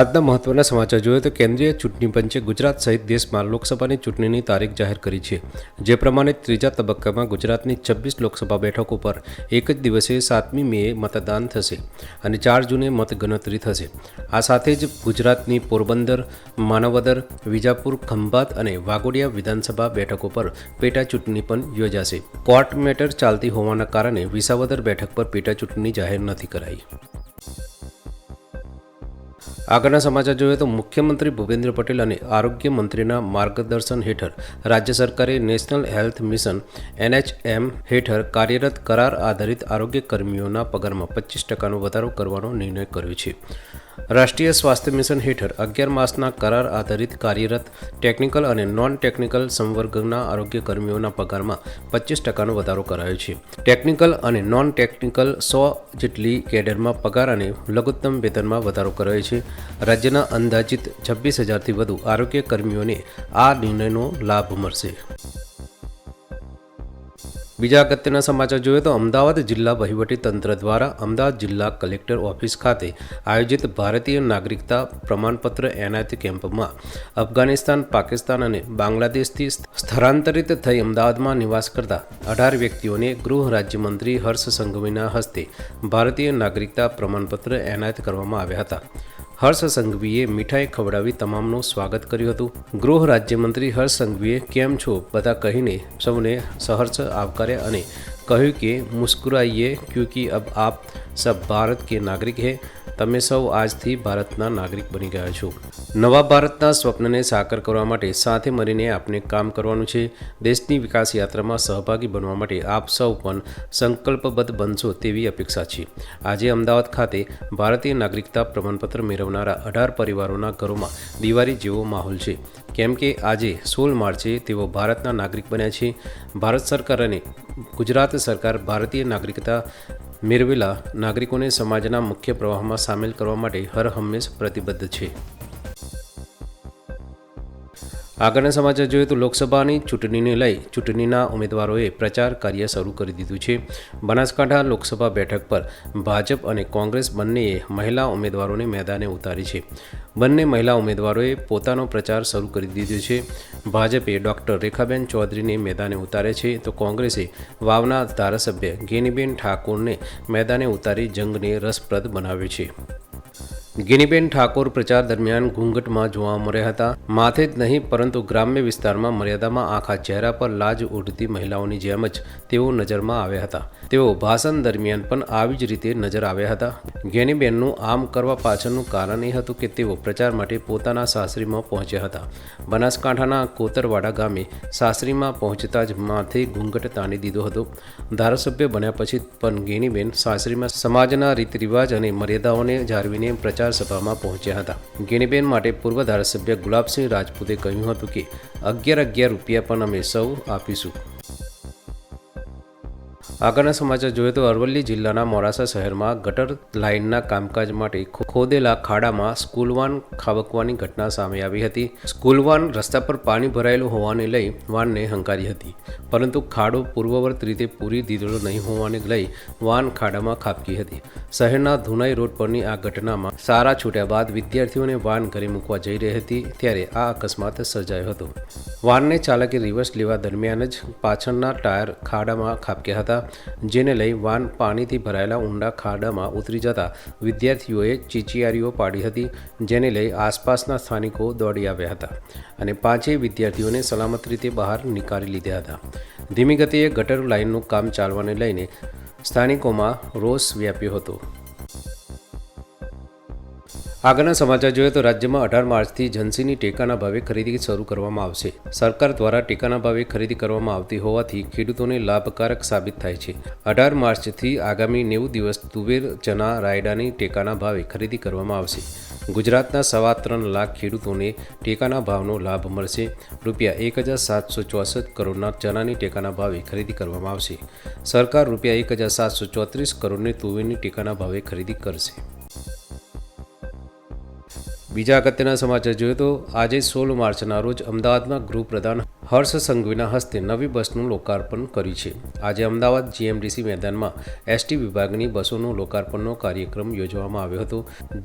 આજના મહત્વના સમાચાર જોઈએ તો કેન્દ્રીય ચૂંટણી પંચે ગુજરાત સહિત દેશમાં લોકસભાની ચૂંટણીની તારીખ જાહેર કરી છે. જે પ્રમાણે ત્રીજા તબક્કામાં ગુજરાતની છવ્વીસ લોકસભા બેઠકો પર એક જ દિવસે સાતમી મેએ મતદાન થશે અને ચાર જૂને મતગણતરી થશે. આ સાથે જ ગુજરાતની પોરબંદર, માનવદર, વિજાપુર, ખંભાત અને વાઘોડિયા વિધાનસભા બેઠકો પર પેટા ચૂંટણી પણ યોજાશે. કોર્ટ મેટર ચાલતી હોવાના કારણે વિસાવદર બેઠક પર પેટા ચૂંટણી જાહેર નથી કરાઈ. આગળના સમાચાર જોઈએ તો મુખ્યમંત્રી ભૂપેન્દ્ર પટેલ અને આરોગ્ય મંત્રીના માર્ગદર્શન હેઠળ રાજ્ય સરકારે નેશનલ હેલ્થ મિશન એનએચએમ હેઠળ કાર્યરત કરાર આધારિત આરોગ્ય કર્મીઓના પગારમાં પચીસ ટકાનો વધારો કરવાનો નિર્ણય કર્યો છે. રાષ્ટ્રીય સ્વાસ્થ્ય મિશન હેઠળ અગિયાર માસના કરાર આધારિત કાર્યરત ટેકનિકલ અને નોન ટેકનિકલ સંવર્ગના આરોગ્ય કર્મીઓના પગારમાં પચીસ ટકાનો વધારો કરાયો છે. ટેકનિકલ અને નોન ટેકનિકલ સો જેટલી કેડરમાં પગાર અને લઘુત્તમ વેતનમાં વધારો કરાયો છે. રાજ્યના અંદાજિત છવ્વીસ હજારથી વધુ આરોગ્ય કર્મીઓને આ નિર્ણયનો લાભ મળશે. બીજા અગત્યના સમાચાર જોઈએ તો અમદાવાદ જિલ્લા વહીવટી તંત્ર દ્વારા અમદાવાદ જિલ્લા કલેક્ટર ઓફિસ ખાતે આયોજિત ભારતીય નાગરિકતા પ્રમાણપત્ર એનાયત કેમ્પમાં અફઘાનિસ્તાન, પાકિસ્તાન અને બાંગ્લાદેશથી સ્થળાંતરિત થઈ અમદાવાદમાં નિવાસ કરતા અઢાર વ્યક્તિઓને ગૃહ રાજ્યમંત્રી હર્ષ સંઘવીના હસ્તે ભારતીય નાગરિકતા પ્રમાણપત્ર એનાયત કરવામાં આવ્યા હતા. હર્ષ સંઘવીએ મીઠાઈ ખવડાવી તમામનું સ્વાગત કર્યું હતું. ગૃહ રાજ્યમંત્રી હર્ષ સંઘવીએ કેમ છો? બધા કહીને સૌને સહર્ષ આવકાર્યા અને કહ્યું કે મુસ્કુરાઈએ ક્યુકી અબ આપ સબ ભારત કે નાગરિક હે? તમે સૌ આજથી ભારતના નાગરિક બની ગયા છો. નવા ભારતના સ્વપ્નને સાકાર કરવા માટે સાથે મળીને આપણે કામ કરવાનું છે. દેશની વિકાસ યાત્રામાં સહભાગી બનવા માટે આપ સૌ પણ સંકલ્પબદ્ધ બનશો તેવી અપેક્ષા છે. આજે અમદાવાદ ખાતે ભારતીય નાગરિકતા પ્રમાણપત્ર મેળવનારા અઢાર પરિવારોના ઘરોમાં દિવાળી જેવો માહોલ છે. કેમ કે આજે સોળ માર્ચે તેઓ ભારતના નાગરિક બન્યા છે. ભારત સરકાર અને ગુજરાત સરકાર ભારતીય નાગરિકતા મેળવેલા નાગરિકોને સમાજના મુખ્ય પ્રવાહમાં સામેલ કરવા માટે હર હંમેશ પ્રતિબદ્ધ છે. આગળના સમાચાર જોઈએ તો લોકસભાની ચૂંટણીને લઈ ચૂંટણીના ઉમેદવારોએ પ્રચાર કાર્ય શરૂ કરી દીધું છે. બનાસકાંઠા લોકસભા બેઠક પર ભાજપ અને કોંગ્રેસ બંનેએ મહિલા ઉમેદવારોને મેદાને ઉતારી છે. બંને મહિલા ઉમેદવારોએ પોતાનો પ્રચાર શરૂ કરી દીધો છે. ભાજપે ડૉક્ટર રેખાબેન ચૌધરીને મેદાને ઉતારે છે તો કોંગ્રેસે વાવના ધારાસભ્ય ગેનીબેન ઠાકોરને મેદાને ઉતારી જંગને રસપ્રદ બનાવ્યો છે. ગિનીબેન ઠાકોર પ્રચાર દરમિયાન ઘૂંઘટમાં જોવા મળ્યા હતા. માથે જ નહીં, પરંતુ ગ્રામ્ય વિસ્તારમાં મર્યાદામાં આખા ચહેરા પર લાજ ઉડતી મહિલાઓની જેમ જ તેઓ નજરમાં આવ્યા હતા. તેઓ ભાષણ દરમિયાન પણ આવી જ રીતે નજર આવ્યા હતા. ગેનીબેનનું આમ કરવા પાછળનું કારણ એ હતું કે તેઓ પ્રચાર માટે પોતાના સાસરીમાં પહોંચ્યા હતા. બનાસકાંઠાના કોતરવાડા ગામે સાસરીમાં પહોંચતા જ માથે ઘૂંઘટ તાણી દીધો હતો. ધારાસભ્ય બન્યા પછી પણ ગેનીબેન સાસરીમાં સમાજના રીત રિવાજ અને મર્યાદાઓને જાળવીને પ્રચાર સભામાં પહોંચ્યા હતા. ગેનીબેન માટે પૂર્વ ધારાસભ્ય ગુલાબસિંહ રાજપૂતે કહ્યું હતું કે, અગિયાર અગિયાર રૂપિયા પણ અમે સૌ આપીશું. આગળના સમાચાર જોઈએ તો અરવલ્લી જિલ્લાના મોડાસા શહેરમાં ગટર લાઇનના કામકાજ માટે ખોદેલા ખાડામાં સ્કૂલ વાન ખાબકવાની ઘટના સામે આવી હતી. સ્કૂલ વાન રસ્તા પર પાણી ભરાયેલું હોવાને લઈ વાનને હંકારી હતી. પરંતુ ખાડો પૂર્વવર્ત રીતે પૂરી દીધેલો નહીં હોવાને લઈ વાન ખાડામાં ખાબકી હતી. શહેરના ધુનાઈ રોડ પરની આ ઘટનામાં સારા છૂટ્યા બાદ વિદ્યાર્થીઓને વાન ઘરે મૂકવા જઈ રહી હતી ત્યારે આ અકસ્માત સર્જાયો હતો. વાનને ચાલકે રિવર્સ લેવા દરમિયાન જ પાછળના ટાયર ખાડામાં ખાબક્યા હતા. જેને લઈ વાન પાણીથી ભરાયેલા ઊંડા ખાડામાં ઉતરી જતા વિદ્યાર્થીઓએ ચીચિયારીઓ પાડી હતી, જેને લઈ આસપાસના સ્થાનિકો દોડી આવ્યા હતા અને પાંચેય વિદ્યાર્થીઓને સલામત રીતે બહાર નીકાળી લીધા હતા. ધીમી ગતિએ ગટર લાઇનનું કામ ચાલવાને લઈને સ્થાનિકોમાં રોષ વ્યાપ્યો હતો. આગળના સમાચાર જોઈએ તો રાજ્યમાં અઢાર માર્ચથી જનસીની ટેકાના ભાવે ખરીદી શરૂ કરવામાં આવશે. સરકાર દ્વારા ટેકાના ભાવે ખરીદી કરવામાં આવતી હોવાથી ખેડૂતોને લાભકારક સાબિત થાય છે. અઢાર માર્ચથી આગામી નેવું દિવસ તુવેર, ચના, રાયડાની ટેકાના ભાવે ખરીદી કરવામાં આવશે. ગુજરાતના સવા ત્રણ લાખ ખેડૂતોને ટેકાના ભાવનો લાભ મળશે. રૂપિયા એક હજાર સાતસો ચોસઠ કરોડના ચનાની ટેકાના ભાવે ખરીદી કરવામાં આવશે. સરકાર રૂપિયા એક હજાર સાતસો ચોત્રીસ કરોડની તુવેરની ટેકાના ભાવે ખરીદી કરશે. બીજા અગત્યના સમાચાર જોઈએ તો આજે સોળ માર્ચના રોજ અમદાવાદમાં ગૃહપ્રધાન હર્ષ સંઘવીના હસ્તે નવી બસનું લોકાર્પણ કર્યું છે. આજે અમદાવાદ જીએમડીસી મેદાનમાં એસટી વિભાગની બસોનું લોકાર્પણનો કાર્યક્રમ યોજવામાં આવ્યો હતો,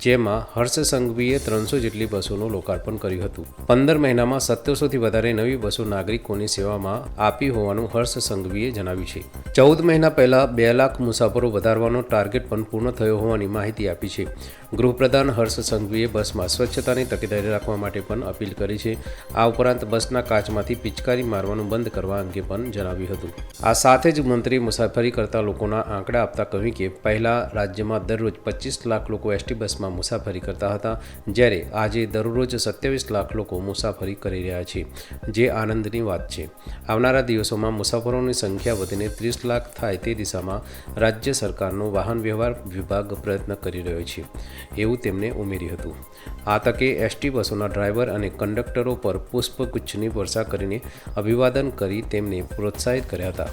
જેમાં હર્ષ સંઘવીએ ત્રણસો જેટલી બસોનું લોકાર્પણ કર્યું હતું. પંદર મહિનામાં સત્તરસોથી વધારે નવી બસો નાગરિકોની સેવામાં આપી હોવાનું હર્ષ સંઘવીએ જણાવ્યું છે. ચૌદ મહિના પહેલાં બે લાખ મુસાફરો વધારવાનો ટાર્ગેટ પણ પૂર્ણ થયો હોવાની માહિતી આપી છે. ગૃહપ્રધાન હર્ષ સંઘવીએ બસમાં સ્વચ્છતાની તકેદારી રાખવા માટે પણ અપીલ કરી છે. આ ઉપરાંત બસના કાચમાંથી પિચકારી મારવાનું બંધ કરવા અંગે પણ જણાવ્યું હતું. આ સાથે જ મંત્રી મુસાફરી કરતા લોકોના આંકડા આપતા કહ્યું કે, પહેલા રાજ્યમાં દરરોજ પચીસ લાખ લોકો એસટી બસમાં મુસાફરી કરતા હતા, જ્યારે આજે દરરોજ સત્યાવીસ લાખ લોકો મુસાફરી કરી રહ્યા છે. જે આનંદની વાત છે. આવનારા દિવસોમાં મુસાફરોની સંખ્યા વધીને ત્રીસ લાખ થાય તે દિશામાં રાજ્ય સરકારનો વાહન વ્યવહાર વિભાગ પ્રયત્ન કરી રહ્યો છે. એવું તેમણે ઉમેર્યું હતું. આ તકે એસટી બસોના ડ્રાઈવર અને કંડક્ટરો પર પુષ્પગુચ્છની વર્ષા કરીને અભિવાદન કરી તેમને પ્રોત્સાહિત કર્યા હતા.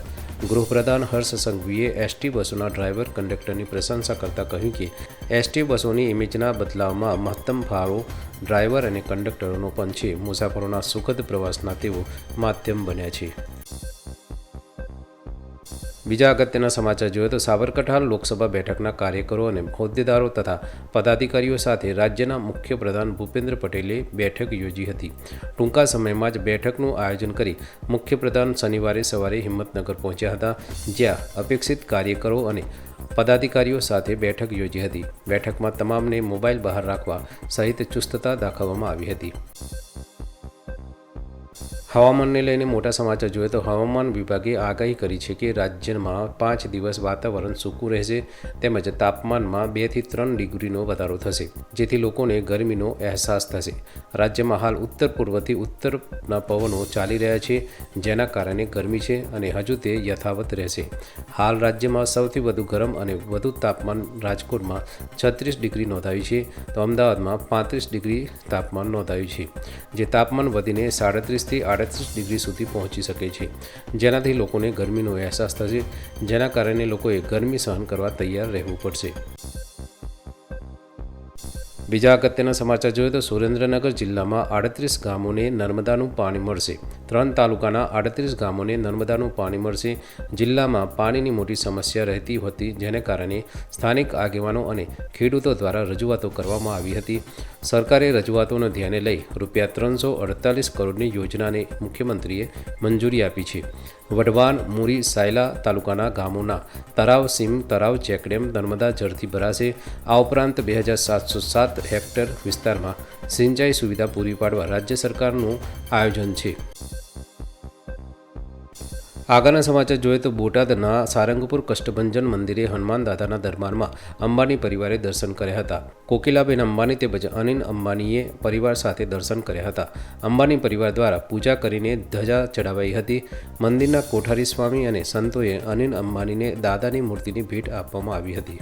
ગૃહપ્રધાન હર્ષ સંઘવીએ એસટી બસોના ડ્રાઈવર કંડક્ટરની પ્રશંસા કરતાં કહ્યું કે, એસટી બસોની ઇમેજના બદલાવમાં મહત્તમ ફાળો ડ્રાઈવર અને કંડક્ટરોનો પણ છે. મુસાફરોના સુખદ પ્રવાસના તેઓ માધ્યમ બન્યા છે. બીજા અગત્યના સમાચાર જોઈએ તો સાબરકાંઠા લોકસભા બેઠકના કાર્યકરો અને હોદ્દેદારો તથા પદાધિકારીઓ સાથે રાજ્યના મુખ્ય પ્રધાન ભૂપેન્દ્ર પટેલે બેઠક યોજી હતી. ટૂંકા સમયમાં જ બેઠકનું આયોજન કરી મુખ્યપ્રધાન શનિવારે સવારે હિંમતનગર પહોંચ્યા હતા, જ્યાં અપેક્ષિત કાર્યકરો અને પદાધિકારીઓ સાથે બેઠક યોજી હતી. બેઠકમાં તમામને મોબાઈલ બહાર રાખવા સહિત ચુસ્તતા દાખવવામાં આવી હતી. હવામાનને લઈને મોટા સમાચાર જોઈએ તો હવામાન વિભાગે આગાહી કરી છે કે રાજ્યમાં પાંચ દિવસ વાતાવરણ સૂકું રહેશે તેમજ તાપમાનમાં બેથી ત્રણ ડિગ્રીનો વધારો થશે, જેથી લોકોને ગરમીનો અહેસાસ થશે. રાજ્યમાં હાલ ઉત્તર પૂર્વથી ઉત્તરના પવનો ચાલી રહ્યા છે, જેના કારણે ગરમી છે અને હજુ તે યથાવત રહેશે. હાલ રાજ્યમાં સૌથી વધુ ગરમ અને વધુ તાપમાન રાજકોટમાં છત્રીસ ડિગ્રી નોંધાયું છે, તો અમદાવાદમાં પાંત્રીસ ડિગ્રી તાપમાન નોંધાયું છે. જે તાપમાન વધીને સાડત્રીસથી આડત્રીસ ડિગ્રી સુધી પહોંચી શકે છે. જેનાથી લોકોને ગરમીનો અહેસાસ થશે, જેના કારણે લોકોએ ગરમી સહન કરવા તૈયાર રહેવું પડશે. બીજા અગત્યના સમાચાર જોઈએ તો સુરેન્દ્રનગર જિલ્લામાં આડત્રીસ ગામોને નર્મદાનું પાણી મળશે. ત્રણ તાલુકાના આડત્રીસ ગામોને નર્મદાનું પાણી મળશે. જિલ્લામાં પાણીની મોટી સમસ્યા રહેતી હતી, જેને કારણે સ્થાનિક આગેવાનો અને ખેડૂતો દ્વારા રજૂઆતો કરવામાં આવી હતી. સરકારે રજૂઆતોને ધ્યાને લઈ રૂપિયા ત્રણસો અડતાલીસ કરોડની યોજનાને મુખ્યમંત્રીએ મંજૂરી આપી છે. વઢવાન મુરી, સાયલા તાલુકાના ગામોના તરાવ સીમ, તરાવ ચેકડેમ નર્મદા જળથી ભરાશે. આ ઉપરાંત બે હજાર સાતસો સાત હેક્ટર વિસ્તારમાં સિંચાઈ સુવિધા પૂરી પાડવા રાજ્ય સરકારનું આયોજન છે. આગળના સમાચાર જોઈએ તો બોટાદના સારંગપુર કષ્ટભંજન મંદિરે હનુમાન દાદાના દરબારમાં અંબાણી પરિવારે દર્શન કર્યા હતા. કોકિલાબેન અંબાણી તેમજ અનિલ અંબાણીએ પરિવાર સાથે દર્શન કર્યા હતા. અંબાણી પરિવાર દ્વારા પૂજા કરીને ધજા ચડાવાઈ હતી. મંદિરના કોઠારી સ્વામી અને સંતોએ અનિલ અંબાણીને દાદાની મૂર્તિની ભેટ આપવામાં આવી હતી.